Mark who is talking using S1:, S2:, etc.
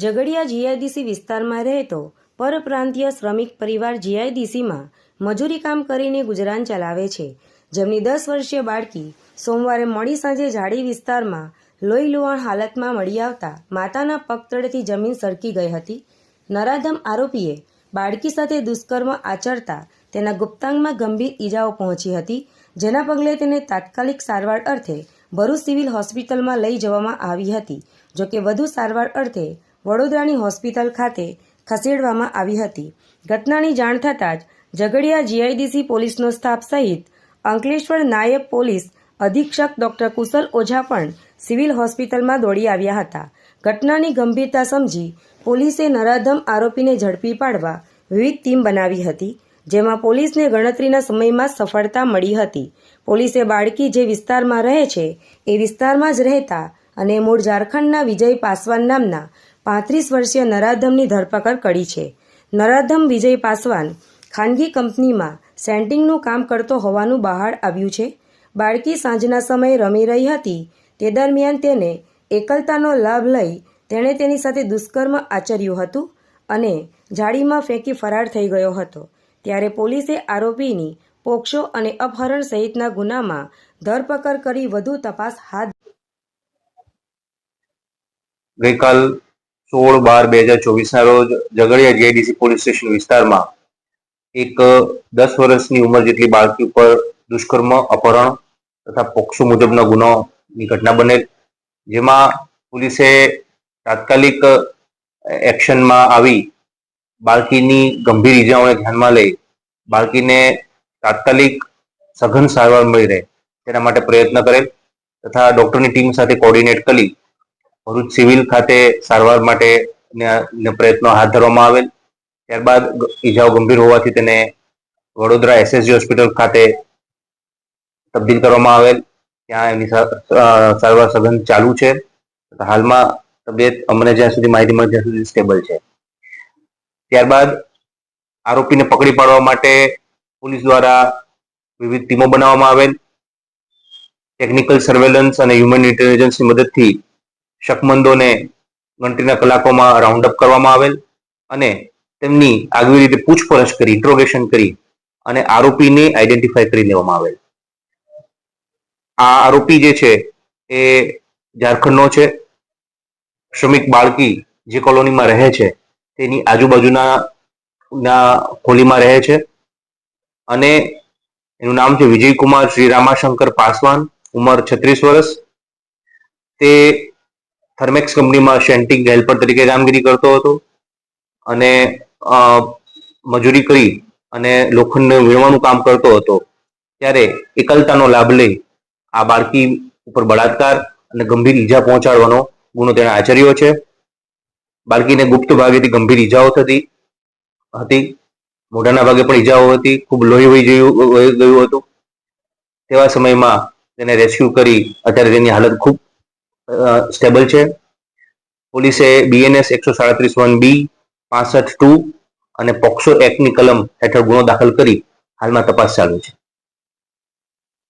S1: Jhagadia GIDC વિસ્તારમાં રહેતો પરપ્રાંતીય શ્રમિક પરિવાર જીઆઈડીસીમાં મજૂરી કામ કરીને ગુજરાન ચલાવે છે. જેમની દસ વર્ષીય બાળકી સોમવારે મોડી સાંજે ઝાડી વિસ્તારમાં લોહી લુહાણ હાલતમાં મળી આવતા માતાના પગતળેથી જમીન સરકી ગઈ હતી. નરાધમ આરોપીએ બાળકી સાથે દુષ્કર્મ આચરતા તેના ગુપ્તાંગમાં ગંભીર ઈજાઓ પહોંચી હતી, જેના પગલે તેને તાત્કાલિક સારવાર અર્થે ભરૂચ સિવિલ હોસ્પિટલમાં લઈ જવામાં આવી હતી. જોકે વધુ સારવાર અર્થે વડોદરાની હોસ્પિટલ ખાતે ખસેડવામાં આવી હતી. ઘટનાની જાણ થતાં જ ઝઘડિયા જીઆઈડીસી પોલીસનો સ્ટાફ સહિત અંકલેશ્વર નાયબ પોલીસ અધિક્ષક ડોક્ટર કુશલ ઓઝા પણ સિવિલ હોસ્પિટલમાં દોડી આવ્યા હતા. ઘટનાની ગંભીરતા સમજી પોલીસે નરાધમ આરોપીને ઝડપી પાડવા વિવિધ ટીમ બનાવી હતી, જેમાં પોલીસને ગણતરીના સમયમાં સફળતા મળી હતી. પોલીસે બાળકી જે વિસ્તારમાં રહે છે, એ વિસ્તારમાં જ રહેતા અને મૂળ ઝારખંડના વિજય પાસવાન નામના પાંત્રીસ વર્ષીય નરાધમની ધરપકડ કરી છે. નરાધમ વિજય પાસવાન ખાનગી કંપનીમાં સેન્ટિંગનું કામ કરતો હોવાનું બહાર આવ્યું છે. બાળકી સાંજના સમયે રમી રહી હતી. તે દરમિયાન તેને એકલતાનો લાભ લઈ તેણે તેની સાથે દુષ્કર્મ આચર્યું હતું અને જાળીમાં ફેંકી ફરાર થઈ ગયો હતો. ત્યારે પોલીસે આરોપીની પોક્ષો અને અપહરણ સહિતના ગુનામાં ધરપકડ કરી વધુ તપાસ હાથ
S2: ગઈકાલ સોળ બાર બે હજાર ચોવીસના રોજ ઝઘડિયા જીઆઈડીસી પોલીસ સ્ટેશન વિસ્તારમાં એક દસ વર્ષની ઉંમર જેટલી બાળકી ઉપર દુષ્કર્મ, અપહરણ તથા પોક્સો મુજબના ગુનાની ઘટના બનેલ, જેમાં પોલીસે તાત્કાલિક એક્શનમાં આવી બાળકીની ગંભીર ઈજાઓને ધ્યાનમાં લઈ બાળકીને તાત્કાલિક સઘન સારવાર મળી રહે તેના માટે પ્રયત્ન કરેલ તથા ડોક્ટરની ટીમ સાથે કોર્ડિનેટ કરી ભરૂચ સિવિલ ખાતે સારવાર માટે પ્રયત્નો હાથ ધરવામાં આવેલ. ત્યારબાદ ઈજાઓ ગંભીર હોવાથી તેને વડોદરા એસએસજી હોસ્પિટલ ખાતે તબદીલ કરવામાં આવેલ. ત્યાં એની સારવાર સઘન ચાલુ છે. હાલમાં તબિયત અમને જ્યાં સુધી માહિતી મળે ત્યાં સુધી સ્ટેબલ છે. ત્યારબાદ આરોપીને પકડી પાડવા માટે પોલીસ દ્વારા વિવિધ ટીમો બનાવવામાં આવેલ. ટેકનિકલ સર્વેલન્સ અને હ્યુમન ઇન્ટેલિજન્સની મદદથી શકમંદોને ગણતરીના કલાકોમાં રાઉન્ડ અપ કરવામાં આવેલ અને તેમની આગવી રીતે પૂછપરછ કરી ઇન્ટ્રોગેશન કરી અને આરોપીને આઈડેન્ટિફાઈ કરી લેવામાં આવેલ. આ આરોપી જે છે એ ઝારખંડનો છે. શ્રમિક બાળકી જે કોલોનીમાં રહે છે, તેની આજુબાજુના ના કોલીમાં રહે છે અને એનું નામ છે વિજયકુમાર શ્રી રામાશંકર પાસવાન, ઉંમર છત્રીસ વર્ષ. તે થર્મેક્સ કંપનીમાં શેન્ટિંગ હેલ્પર તરીકે કામગીરી કરતો હતો અને મજૂરી કરી અને લોખંડને વીણવાનું કામ કરતો હતો. ત્યારે એકલતાનો લાભ લઈ આ બાળકી ઉપર બળાત્કાર અને ગંભીર ઈજા પહોંચાડવાનો ગુનો તેણે આચર્યો છે. બાળકીને ગુપ્ત ભાગેથી ગંભીર ઈજાઓ થતી, હતી. મોઢાના ભાગે પણ ઈજાઓ હતી. ખૂબ લોહી વહી ગયું ગયું હતું. તેવા સમયમાં તેને રેસ્ક્યુ કરી અત્યારે તેની હાલત ખૂબ સ્ટેબલ છે. પોલીસે બીએનએસ એકસો સાડત્રીસ વન બી પાસઠ ટુ અને પોક્સો એક્ટની કલમ હેઠળ ગુનો દાખલ કરી હાલમાં તપાસ ચાલુ છે.